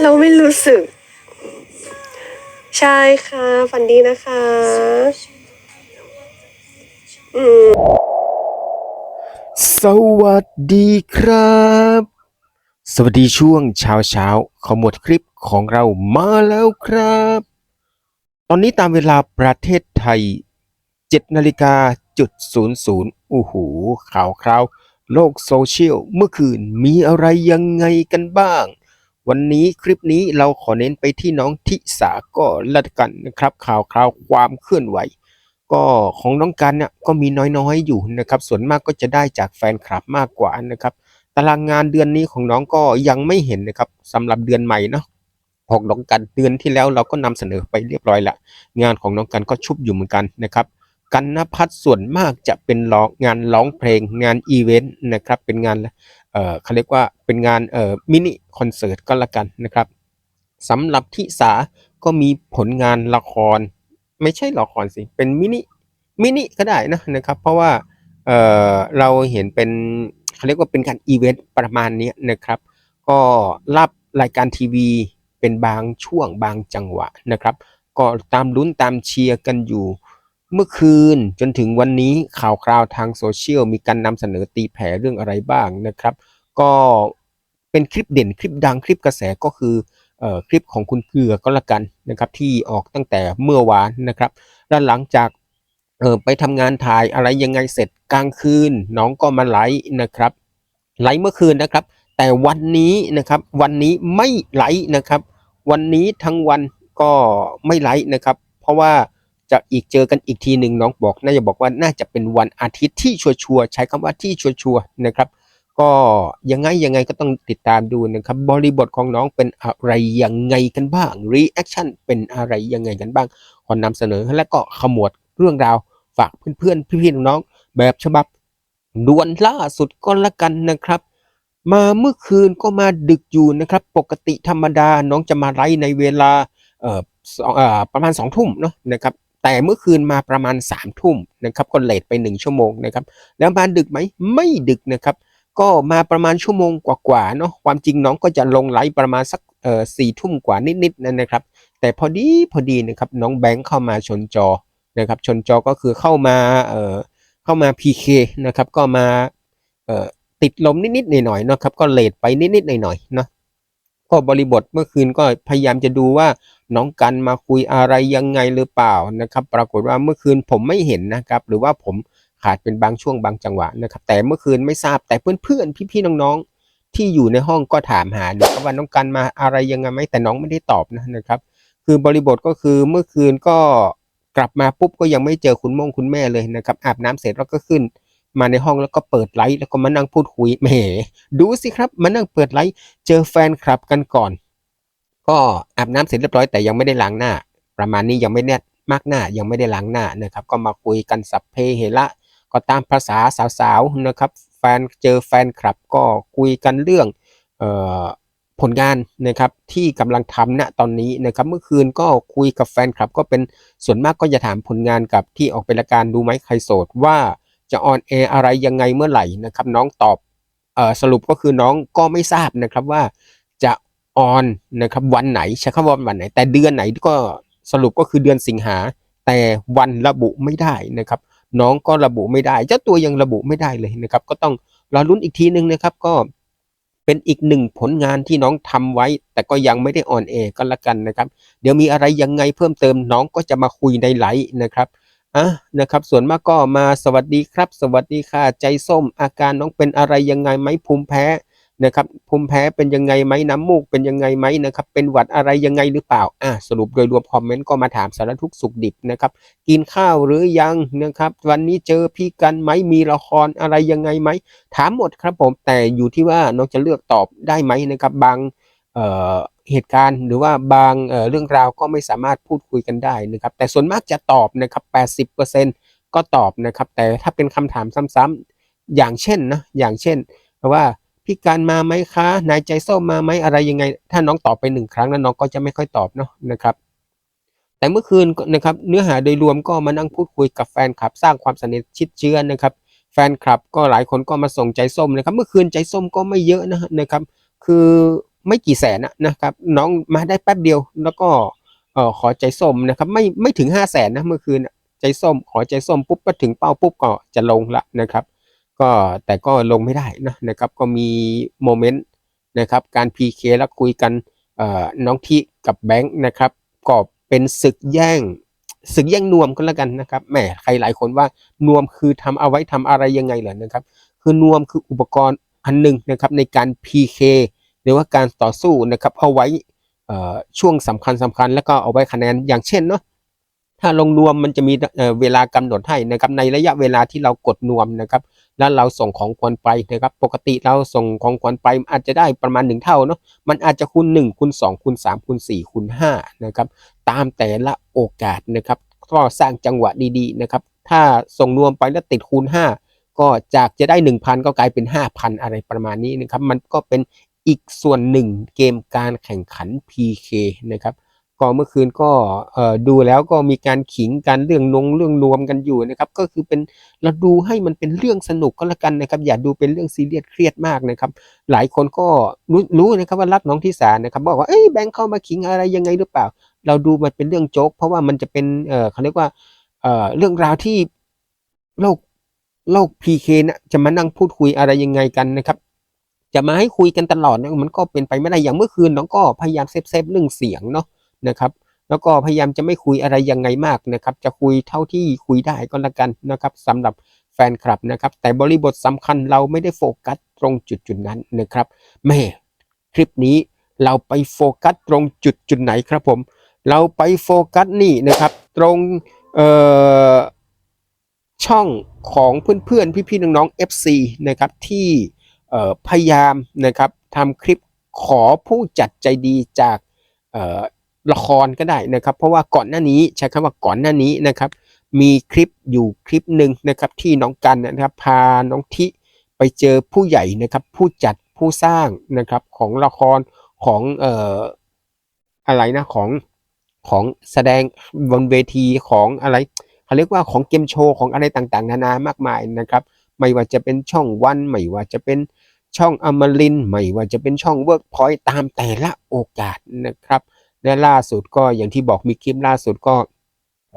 เราไม่รู้สึก ใช่ค่ะ ฝันดีนะคะ อืม สวัสดีครับ สวัสดีช่วงเช้าเช้าขมวดคลิปของเรามาแล้วครับ ตอนนี้ตามเวลาประเทศไทย7นาฬิกาจุดศูนย์ศูนย์โอ้โหข่าวคราว โลกโซเชียลเมื่อคืนมีอะไรยังไงกันบ้าง วันนี้คลิปนี้เราขอเน้นไปที่น้องทิสาก็ล้วกันนะครับ ข่าวคราวความเคลื่อนไหว ก็ของน้องกันเนี่ยก็มีน้อยๆอยู่นะครับ ส่วนมากก็จะได้จากแฟนคลับมากกว่านะครับตารางงานเดือนนี้ของน้องก็ยังไม่เห็นนะครับสำหรับเดือนใหม่เนาะของน้องกันเดือนที่แล้วเราก็นำเสนอไปเรียบร้อยละงานของน้องกันก็ชุบอยู่เหมือนกันนะครับกันนพัฒน์ส่วนมากจะเป็นร้องงานร้องเพลงงานอีเวนต์นะครับเป็นงาน เอ่อเขาเรียกว่าเป็นงานเอ่อมินิคอนเสิร์ตก็แล้วกันนะครับสำหรับทิสาก็มีผลงานละคร ไม่ใช่ละครสิเป็นมินิมินิก็ได้นะนะครับ เพราะว่าเอ่อเราเห็นเป็นเขาเรียกว่าเป็นการอีเวนต์ประมาณนี้นะครับ ก็รับรายการทีวีเป็นบางช่วงบางจังหวะนะครับ ก็ตามลุ้นตามเชียร์กันอยู่ เมื่อคืนจนถึงวันนี้ข่าวคราวทางโซเชียลมีการนำเสนอตีแผ่เรื่องอะไรบ้างนะครับ ก็เป็นคลิปเด่นคลิปดังคลิปกระแสก็คือออคลิปของคุณเกลือก็แล้วกันนะครับ ที่ออกตั้งแต่เมื่อวานนะครับแล้วหลังจากไปทำงานถ่ายอะไรยังไงเสร็จกลางคืน น้องก็มาไลฟ์นะครับไลฟ์เมื่อคืนนะครับ แต่วันนี้นะครับวันนี้ไม่ไลฟ์นะครับ วันนี้ทั้งวันก็ไม่ไลฟ์นะครับ เพราะว่า จะอีกเจอกันอีกทีหนึ่งน้องบอก น่าจะบอกว่าน่าจะเป็นวันอาทิตย์ที่ชัวร์ๆใช้คำว่าที่ชัวร์ๆนะครับ ก็ยังไงยังไงก็ต้องติดตามดูนะครับ บริบทของน้องเป็นอะไรยังไงกันบ้างรีแอคชั่นเป็นอะไรยังไงกันบ้างขอนำเสนอและก็ขมวดเรื่องราวฝากเพื่อนๆพี่ๆน้องๆแบบฉบับด่วนล่าสุดก็แล้วกันนะครับมาเมื่อคืนก็มาดึกอยู่นะครับ ปกติธรรมดาน้องจะมาไลฟ์ในเวลาเอ่อสองเอ่อประมาณสองทุ่มเนาะนะครับ แต่เมื่อคืนมาประมาณสามทุ่มนะครับก็เลทไปหนึ่งชั่วโมงนะครับแล้วมาดึกไหมไม่ดึกนะครับ ก็มาประมาณชั่วโมงกว่าๆเนาะความจริงน้องก็จะลงไลฟ์ประมาณสักเอ่อสี่ทุ่มกว่านิดๆนั่นนะครับ แต่พอดีพอดีนะครับน้องแบงค์เข้ามาชนจอนะครับ ชนจอก็คือเข้ามาเอ่อเข้ามา PK นะครับก็มาเอ่อติดลมนิดๆหน่อยๆเนาะครับก็เลทไปนิดๆหน่อยๆเนาะ ก็บริบทเมื่อคืนก็พยายามจะดูว่าน้องกันมาคุยอะไรยังไงหรือเปล่านะครับ ปรากฏว่าเมื่อคืนผมไม่เห็นนะครับ หรือว่าผมขาดเป็นบางช่วงบางจังหวะนะครับ แต่เมื่อคืนไม่ทราบแต่เพื่อนๆพี่ๆน้องๆ ที่อยู่ในห้องก็ถามหานะครับว่าน้องกันมาอะไรยังไงไหมแต่น้องไม่ได้ตอบนะนะครับ คือบริบทก็คือเมื่อคืนก็กลับมาปุ๊บก็ยังไม่เจอคุณม่งคุณแม่เลยนะครับอาบน้ำเสร็จแล้วก็ขึ้น มาในห้องแล้วก็เปิดไลฟ์แล้วก็มานั่งพูดคุยแหมดูสิครับมานั่งเปิดไลฟ์เจอแฟนคลับกันก่อน ก็อาบน้ำเสร็จเรียบร้อยแต่ยังไม่ได้ล้างหน้า ประมาณนี้ยังไม่แน่มากหน้ายังไม่ได้ล้างหน้านะครับ ก็มาคุยกันสัพเพเหระก็ตามภาษาสาวๆนะครับ แฟนเจอแฟนคลับก็คุยกันเรื่องออผลงานนะครับที่กำลังทำณตอนนี้นะครับเมื่อคืนก็คุยกับแฟนคลับก็เป็นส่วนมากก็จะถามผลงานกับที่ออกเป็นรายการดูไหมใครโสดว่า จะออนแอร์อะไรยังไงเมื่อไหร่นะครับ น้องตอบอสรุปก็คือน้องก็ไม่ทราบนะครับว่าจะออนนะครับวันไหนใช้คำว่าวันไหน แต่เดือนไหนก็สรุปก็คือเดือนสิงหา แต่วันระบุไม่ได้นะครับ น้องก็ระบุไม่ได้ เจ้าตัวยังระบุไม่ได้เลยนะครับ ก็ต้องรอลุ้นอีกทีหนึ่งนะครับ ก็เป็นอีกหนึ่งผลงานที่น้องทำไว้ แต่ก็ยังไม่ได้ออนแอร์ก็แล้วกันนะครับ เดี๋ยวมีอะไรยังไงเพิ่มเติมน้องก็จะมาคุยในไลฟ์นะครับ อะนะครับ ส่วนมากก็มาสวัสดีครับ สวัสดีค่ะ ใจส้ม อาการน้องเป็นอะไรยังไงไหมภูมิแพ้นะครับภูมิแพ้เป็นยังไงไหมน้ำมูกเป็นยังไงไหมนะครับเป็นหวัดอะไรยังไงหรือเปล่าอะสรุปโดยรวมคอมเมนต์ก็มาถามสารทุกสุขดิบนะครับกินข้าวหรือยังนะครับวันนี้เจอพี่กันไหมมีละครอะไรยังไงไหมถามหมดครับผมแต่อยู่ที่ว่าน้องจะเลือกตอบได้ไหมนะครับบาง เเหตุการณ์หรือว่าบางเเรื่องราวก็ไม่สามารถพูดคุยกันได้นะครับ แต่ส่วนมากจะตอบนะครับ80%ก็ตอบนะครับ แต่ถ้าเป็นคำถามซ้ำๆอย่างเช่นนะ อย่างเช่นว่าพี่การมาไหมคะนายใจส้มมาไหมอะไรยังไง ถ้าน้องตอบไปหนึ่งครั้งแล้วน้องก็จะไม่ค่อยตอบเนาะนะครับ แต่เมื่อคืนนะครับ เนื้อหาโดยรวมก็มานั่งพูดคุยกับแฟนคลับ สร้างความสนิทชิดเชื้อนะครับ แฟนคลับก็หลายคนก็มาส่งใจส้มนะครับ เมื่อคืนใจส้มก็ไม่เยอะนะนะครับ คือ ไม่กี่แสนนะครับ น้องมาได้แป๊บเดียว แล้วก็เออขอใจส้มนะครับ ไม่ไม่ถึงห้าแสนนะเมื่อคืนใจส้ม ขอใจส้มปุ๊บก็ถึงเป้าปุ๊บก็จะลงละนะครับ ก็แต่ก็ลงไม่ได้นะนะครับ ก็มีโมเมนต์นะครับ การ PK แล้วคุยกันเอ่อน้องที่กับแบงค์นะครับก็เป็นศึกแย่งศึกแย่งนวมก็แล้วกันนะครับแหมใครหลายคนว่านวมคือทำเอาไว้ทำอะไรยังไงเหรอนะครับ คือนวมคืออุปกรณ์อันหนึ่งนะครับในการ PK หรือว่าการต่อสู้นะครับเอาไว้ช่วงสำคัญสำคัญแล้วก็เอาไว้คะแนนอย่างเช่นเนาะถ้าลงนวมมันจะมีเวลากำหนดให้นะครับในระยะเวลาที่เรากดนวมนะครับแล้วเราส่งของควรไปนะครับปกติเราส่งของควรไปอาจจะได้ประมาณ 1 เท่าเนาะมันอาจจะคูณ1คูณ2คูณ3คูณ4คูณ5นะครับตามแต่ละโอกาสนะครับก็สร้างจังหวะดีๆนะครับถ้าส่งนวมไปแล้วติดคูณ 5 ก็จากจะได้ 1,000 ก็กลายเป็น 5,000 อะไรประมาณนี้นะครับมันก็เป็น อีกส่วนหนึ่งเกมการแข่งขัน PK นะครับก็เมื่อคืนก็ดูแล้วก็มีการขิงกันเรื่องนงเรื่องนวมกันอยู่นะครับ ก็คือเป็นเราดูให้มันเป็นเรื่องสนุกก็แล้วกันนะครับ อย่าดูเป็นเรื่องซีเรียสเครียดมากนะครับ หลายคนก็รู้รู้นะครับว่ารักน้องที่สานะครับบอกว่าเอ้ยแบงค์เข้ามาขิงอะไรยังไงหรือเปล่า เราดูมันเป็นเรื่องโจ๊ก เพราะว่ามันจะเป็นเออเขาเรียกว่าเออเรื่องราวที่โลกโลก PK นะจะมานั่งพูดคุยอะไรยังไงกันนะครับ จะมาให้คุยกันตลอดเนี่ยมันก็เป็นไปไม่ได้อย่างเมื่อคืนน้องก็พยายามเซฟเซฟเรื่องเสียงเนาะนะครับ แล้วก็พยายามจะไม่คุยอะไรยังไงมากนะครับ จะคุยเท่าที่คุยได้ก็แล้วกันนะครับสำหรับแฟนคลับนะครับ แต่บริบทสำคัญเราไม่ได้โฟกัสตรงจุดจุดนั้นนะครับแม่คลิปนี้เราไปโฟกัสตรงจุดจุดไหนครับผม เราไปโฟกัสนี่นะครับ ตรงเอ่อช่องของเพื่อนๆ พี่ๆ น้องๆ FC นะครับที่ พยายามนะครับทำคลิปขอผู้จัดใจดีจากละครก็ได้นะครับ เพราะว่าก่อนหน้านี้ใช้คำว่าก่อนหน้านี้นะครับ มีคลิปอยู่คลิปหนึ่งนะครับ ที่น้องกันนะครับพาน้องทิไปเจอผู้ใหญ่นะครับผู้จัดผู้สร้างนะครับของละครของเอ่ออะไรนะของของแสดงบนเวทีของอะไรเขาเรียกว่าของเกมโชว์ของอะไรต่างๆ นานามากมายนะครับ ไม่ว่าจะเป็นช่องวันไม่ว่าจะเป็น ช่องอมรินไม่ว่าจะเป็นช่องเวิร์กพอยต์ตามแต่ละโอกาสนะครับ และล่าสุดก็อย่างที่บอกมีคลิปล่าสุดก็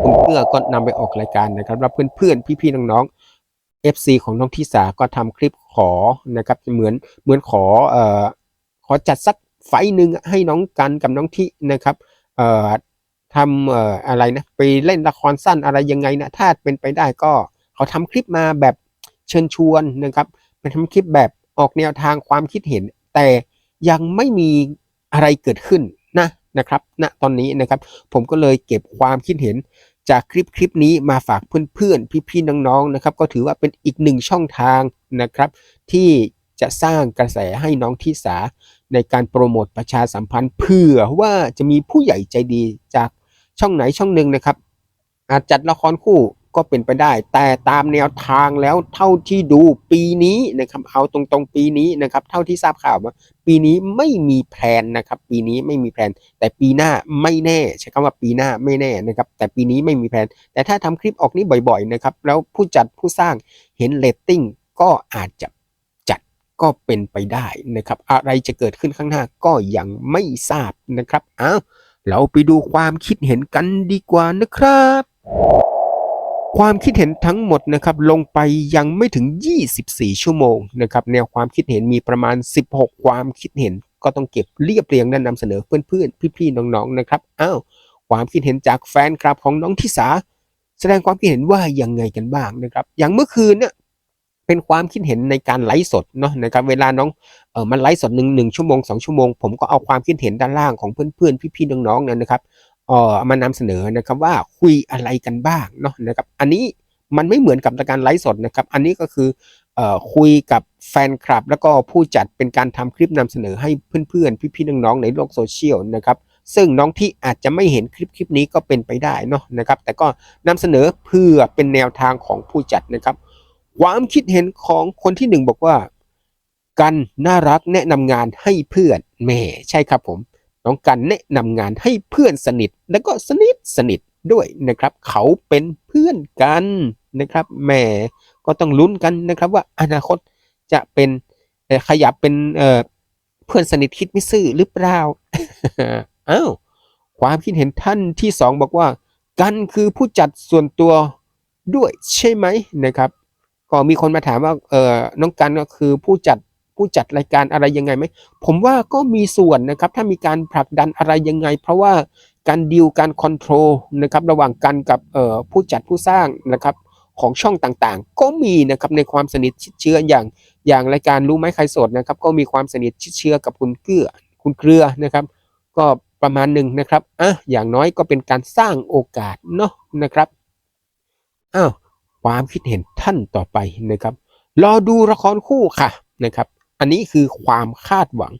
คุณเกื้อก็นำไปออกรายการนะครับรับเพื่อนๆพี่ๆน้องๆ FC ของน้องทิสาก็ทำคลิปขอนะครับเหมือนเหมือนขอเอ่อขอจัดสักไฟหนึ่งให้น้องกันกับน้องทินะครับเอ่อทำเอ่ออะไรนะไปเล่นละครสั้นอะไรยังไงนะถ้าเป็นไปได้ก็เขาทำคลิปมาแบบเชิญชวนนะครับเป็นทำคลิปแบบ ออกแนวทางความคิดเห็น แต่ยังไม่มีอะไรเกิดขึ้นนะนะครับณตอนนี้นะครับ ผมก็เลยเก็บความคิดเห็นจากคลิปคลิปนี้มาฝากเพื่อนๆ พี่ๆ น้องๆ นะครับ ก็ถือว่าเป็นอีกหนึ่งช่องทางนะครับ ที่จะสร้างกระแสให้น้องทิสาในการโปรโมทประชาสัมพันธ์เพื่อว่าจะมีผู้ใหญ่ใจดีจากช่องไหนช่องหนึ่งนะครับ อาจจัดละครคู่ ก็เป็นไปได้ แต่ตามแนวทางแล้วเท่าที่ดูปีนี้นะครับเอาตรงๆปีนี้นะครับ เท่าที่ทราบข่าวมาปีนี้ไม่มีแพลนนะครับ ปีนี้ไม่มีแพลนแต่ปีหน้าไม่แน่ใช้คำว่าปีหน้าไม่แน่นะครับ แต่ปีนี้ไม่มีแพลนแต่ถ้าทำคลิปออกนี้บ่อยๆนะครับ แล้วผู้จัดผู้สร้างเห็นเรตติ้งก็อาจจะจัดก็เป็นไปได้นะครับ อะไรจะเกิดขึ้นข้างหน้าก็ยังไม่ทราบนะครับอ้าวเราไปดูความคิดเห็นกันดีกว่านะครับ ความคิดเห็นทั้งหมดนะครับลงไปยังไม่ถึง 24 ชั่วโมงนะครับแนวความคิดเห็นมีประมาณ 16 ความคิดเห็น ก็ต้องเก็บเรียบเรียงและนำเสนอเพื่อนๆ พี่ๆ น้องๆ นะครับอ้าวความคิดเห็นจากแฟนคลับของน้องทิสาแสดงความคิดเห็นว่ายังไงกันบ้างนะครับ อย่างเมื่อคืนเนี่ยเป็นความคิดเห็นในการไลฟ์สดเนาะนะครับเวลาน้องเออมันไลฟ์สดหนึ่งหนึ่งชั่วโมงสองชั่วโมงผมก็เอาความคิดเห็นด้านล่างของเพื่อนๆ พี่ๆ น้องๆนี่ยนะครับ เอ่อมานำเสนอนะครับว่าคุยอะไรกันบ้างเนาะนะครับอันนี้มันไม่เหมือนกับการไลฟ์สดนะครับ อันนี้ก็คือเอ่อคุยกับแฟนคลับ แล้วก็ผู้จัดเป็นการทำคลิปนำเสนอให้เพื่อนๆ พี่ๆน้องๆในโลกโซเชียลนะครับซึ่งน้องที่อาจจะไม่เห็นคลิปคลิปนี้ก็เป็นไปได้เนาะนะครับ แต่ก็นำเสนอเพื่อเป็นแนวทางของผู้จัดนะครับ ความคิดเห็นของคนที่หนึ่งบอกว่า กันน่ารักแนะนำงานให้เพื่อนแหม่ใช่ครับผม น้องกันแนะนำงานให้เพื่อนสนิท แล้วก็สนิทสนิทด้วยนะครับ เขาเป็นเพื่อนกันนะครับแหมก็ต้องลุ้นกันนะครับว่าอนาคตจะเป็นขยับเป็นเเพื่อนสนิทคิดไม่ซื่อหรือเปล่าอ้าวความคิดเห็นท่านที่สองบอกว่า กันคือผู้จัดส่วนตัวด้วยใช่ไหมนะครับ ก็มีคนมาถามว่าเออน้องกันก็คือผู้จัด ผู้จัดรายการอะไรยังไงไหมผมว่าก็มีส่วนนะครับถ้ามีการผลักดันอะไรยังไง เพราะว่าการดิวการคอนโทรลนะครับระหว่างกันกับผู้จัดผู้สร้างนะครับของช่องต่างๆ ก็มีนะครับในความสนิทชิดเชื้ออย่างอย่างรายการรู้ไหมใครสดนะครับ ก็มีความสนิทชิดเชื้อกับคุณเกื้อคุณเครือนะครับ ก็ประมาณหนึ่งนะครับอะอย่างน้อยก็เป็นการสร้างโอกาสเนาะนะครับอ้าวความคิดเห็นท่านต่อไปนะครับ รอดูละครคู่ค่ะนะครับ อันนี้คือความคาดหวัง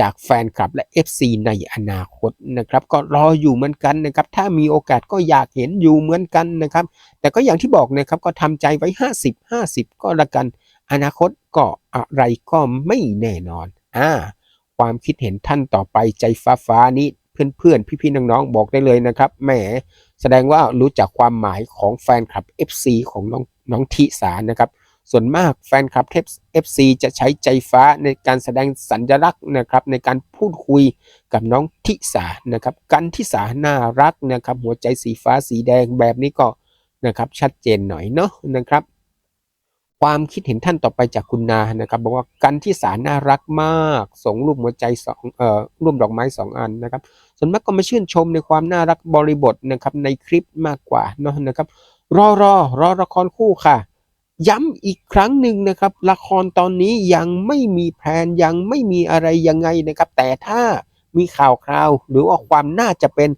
จากแฟนคลับและ FC ในอนาคตนะครับ ก็รออยู่เหมือนกันนะครับ ถ้ามีโอกาสก็อยากเห็นอยู่เหมือนกันนะครับ แต่ก็อย่างที่บอกนะครับก็ทำใจไว้ 50 50 ก็ละกัน อนาคตก็อะไรก็ไม่แน่นอนอ่าความคิดเห็นท่านต่อไปใจฟ้าฟ้านี้เพื่อนๆ พี่ๆ น้องๆ บอกได้เลยนะครับแหมแสดงว่ารู้จักความหมายของแฟนคลับ FC ของน้องน้องทิสานะครับ ส่วนมากแฟนคลับเทป FC จะใช้ใจฟ้าในการแสดงสัญลักษณ์นะครับในการพูดคุยกับน้องทิสานะครับกันทิสาน่ารักนะครับหัวใจสีฟ้าสีแดงแบบนี้ก็นะครับชัดเจนหน่อยเนาะนะครับความคิดเห็นท่านต่อไปจากคุณนานะครับบอกว่ากันทิสาน่ารักมากส่งรูปหัวใจสองเอ่อรูปดอกไม้สองอันนะครับส่วนมากก็มาชื่นชมในความน่ารักบริบทนะครับในคลิปมากกว่าเนาะนะครับรอรอรอละครคู่ค่ะ ย้ำอีกครั้งหนึ่งนะครับ ละครตอนนี้ยังไม่มีแพลนยังไม่มีอะไรยังไงนะครับ แต่ถ้ามีข่าวคราว หรือว่าความน่าจะเป็น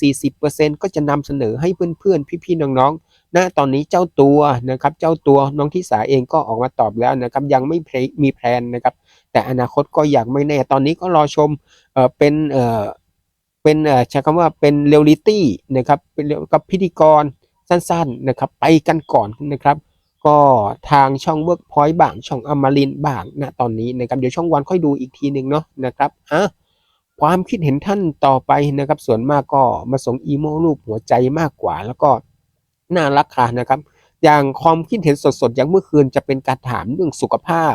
30-40%ก็จะนำเสนอให้เพื่อนๆ พี่ๆ น้องๆณตอนนี้เจ้าตัวนะครับ เจ้าตัวน้องทิสาเองก็ออกมาตอบแล้วนะครับ ยังไม่มีแพลนนะครับ แต่อนาคตก็ยังไม่แน่ ตอนนี้ก็รอชมเออเป็นเออเป็นเออใช้คำว่าเป็นเรียลลิตี้นะครับเป็นเรียลกับพิธีกรสั้นๆนะครับ ไปกันก่อนนะครับ ก็ทางช่องเวิร์กพอยต์บ้างช่องอมรินบ้างนะตอนนี้นะครับเดี๋ยวช่องวันค่อยดูอีกทีหนึ่งเนาะนะครับอะความคิดเห็นท่านต่อไปนะครับ ส่วนมากก็มาส่งอีโมรูปหัวใจมากกว่า แล้วก็น่ารักค่ะนะครับ อย่างความคิดเห็นสดๆอย่างเมื่อคืนจะเป็นการถามเรื่องสุขภาพ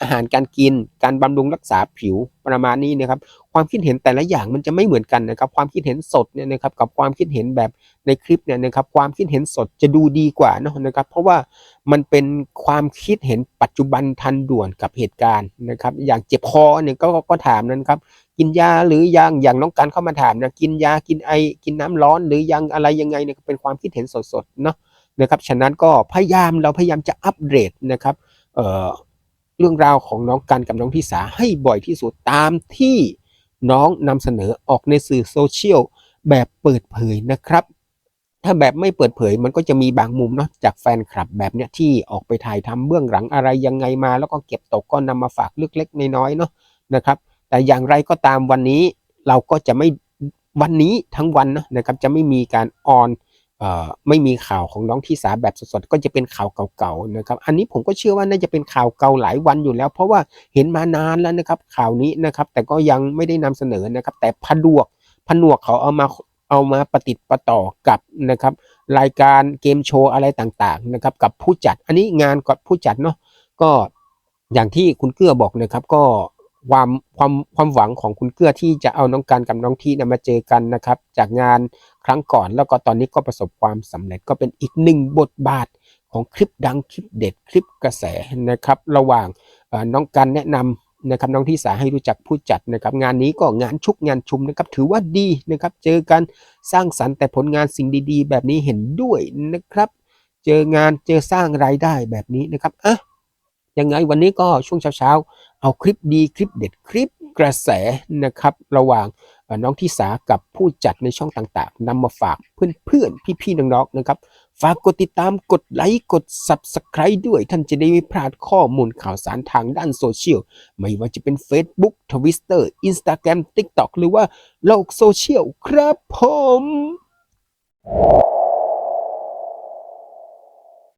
อาหารการกิน การบำรุงรักษาผิวประมาณนี้นะครับ ความคิดเห็นแต่ละอย่างมันจะไม่เหมือนกันนะครับ ความคิดเห็นสดเนี่ยนะครับกับความคิดเห็นแบบในคลิปเนี่ยนะครับ ความคิดเห็นสดจะดูดีกว่านะนะครับ เพราะว่ามันเป็นความคิดเห็นปัจจุบันทันด่วนกับเหตุการณ์นะครับ อย่างเจ็บคอเนี่ยก็ก็ก็ถามนะครับ กินยาหรือยังอย่างน้องการเข้ามาถามนะกินยากินไอกินน้ำร้อนหรือยังอะไรยังไงเนี่ยเป็นความคิดเห็นสดๆเนาะนะครับฉะนั้นก็พยายามเราพยายามจะอัปเดตนะครับเอ่อ เรื่องราวของน้องกันกับน้องทิสาให้บ่อยที่สุดตามที่น้องนำเสนอออกในสื่อโซเชียลแบบเปิดเผยนะครับ ถ้าแบบไม่เปิดเผยมันก็จะมีบางมุมเนาะจากแฟนคลับแบบเนี้ยที่ออกไปถ่ายทำเบื้องหลังอะไรยังไงมา แล้วก็เก็บตกก็นำมาฝากเล็กๆน้อยๆเนาะนะครับ แต่อย่างไรก็ตามวันนี้เราก็จะไม่วันนี้ทั้งวันนะนะครับจะไม่มีการออน ไม่มีข่าวของน้องที่สาแบบสดๆก็จะเป็นข่าวเก่าๆนะครับ อันนี้ผมก็เชื่อว่าน่าจะเป็นข่าวเก่าหลายวันอยู่แล้ว เพราะว่าเห็นมานานแล้วนะครับ ข่าวนี้นะครับ แต่ก็ยังไม่ได้นำเสนอนะครับ แต่ผดวกผนวกเขาเอามาเอามาประติดประต่อกับนะครับ รายการเกมโชว์อะไรต่างๆนะครับ กับผู้จัด อันนี้งานกับผู้จัดเนาะก็อย่างที่คุณเกื้อบอกนะครับก็ ความความความหวังของคุณเกื้อที่จะเอาน้องการกับน้องที่นะมาเจอกันนะครับ จากงานครั้งก่อนแล้วก็ตอนนี้ก็ประสบความสำเร็จก็เป็นอีกหนึ่งบทบาทของคลิปดังคลิปเด็ดคลิปกระแสนะครับ ระหว่างน้องการแนะนำนะครับน้องที่สาให้รู้จักผู้จัดนะครับ งานนี้ก็งานชุกงานชุมนะครับ ถือว่าดีนะครับ เจอกันสร้างสรรค์แต่ผลงานสิ่งดี ๆ แบบนี้เห็นด้วยนะครับ เจองานเจอสร้างรายได้แบบนี้นะครับอะ ยังไงวันนี้ก็ช่วงเช้าๆ เอาคลิปดีคลิปเด็ดคลิปกระแสนะครับ ระหว่างน้องทิสากับผู้จัดในช่องต่างๆนำมาฝากเพื่อนๆ พี่ๆ น้องๆ นะครับ ฝากกดติดตามกดไลค์กด Subscribe ด้วยท่านจะได้ไม่พลาดข้อมูลข่าวสารทางด้านโซเชียล ไม่ว่าจะเป็น Facebook Twitter Instagram TikTok หรือว่าโลกโซเชียลครับผม